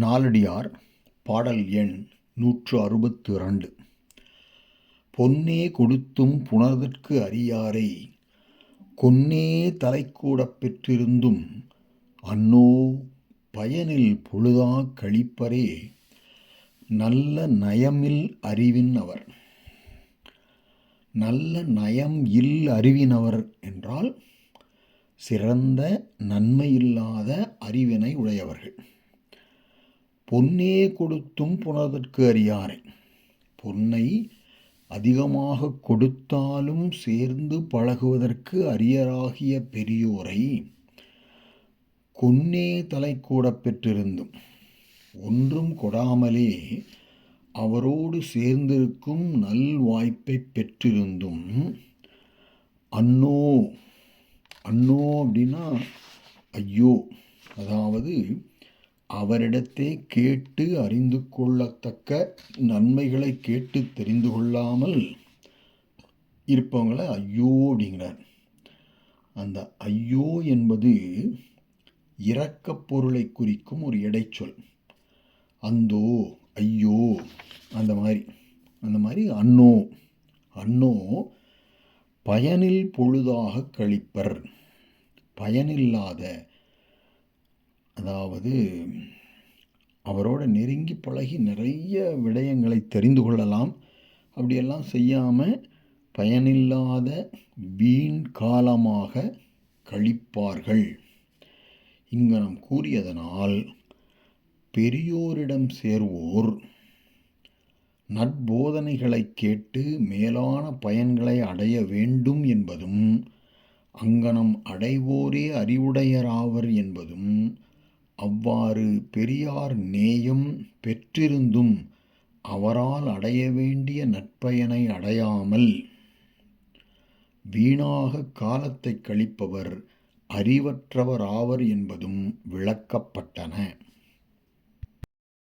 நாலடியார் பாடல் எண் நூற்று அறுபத்து இரண்டு. பொன்னே கொடுத்தும் புணர்தற்கு அறியாரை கொன்னே தலைக்கூடப் பெற்றிருந்தும் அன்னோ பயனில் பொழுதா கழிப்பரே நல்ல நயமில் அறிவின் அவர் நல்ல நயம் இல் அறிவினவர் என்றால் சிறந்த நன்மையில்லாத அறிவினை உடையவர்கள். பொன்னே கொடுத்தும் புனதற்கு அறியாரை. பொன்னை அதிகமாக கொடுத்தாலும் சேர்ந்து பழகுவதற்கு அரியராகிய பெரியோரை கொன்னே தலை கூட பெற்றிருந்தும். ஒன்றும் கொடாமலே அவரோடு சேர்ந்திருக்கும் நல் வாய்ப்பை பெற்றிருந்தும். அன்னோ அன்னோ அப்படின்னா ஐயோ அதாவது அவரிடத்தே கேட்டு அறிந்து கொள்ளத்தக்க நன்மைகளை கேட்டு தெரிந்து கொள்ளாமல் இருப்பவங்களை ஐயோ அப்படிங்கிறார். அந்த ஐயோ என்பது இரக்கப் பொருளை குறிக்கும் ஒரு இடைச்சொல் அந்தோ ஐயோ அந்த மாதிரி அந்த மாதிரி அன்னோ அன்னோ பயனில் பொழுதாக கழிப்பர். பயனில்லாத அதாவது அவரோட நெருங்கி பழகி நிறைய விடயங்களை தெரிந்து கொள்ளலாம். அப்படியெல்லாம் செய்யாமல் பயனில்லாத வீண் காலமாக கழிப்பார்கள். இங்கு நாம் கூறியதனால் பெரியோரிடம் சேர்வோர் நட்போதனைகளை கேட்டு மேலான பயன்களை அடைய வேண்டும் என்பதும் அங்கனம் அடைவோரே அறிவுடையராவர் என்பதும் அவ்வாறு பெரியார் நேயம் பெற்றிருந்தும் அவரால் அடைய வேண்டிய நற்பயனை அடையாமல் வீணாக காலத்தை கழிப்பவர் அறிவற்றவராவர் என்பதும் விளக்கப்பட்டன.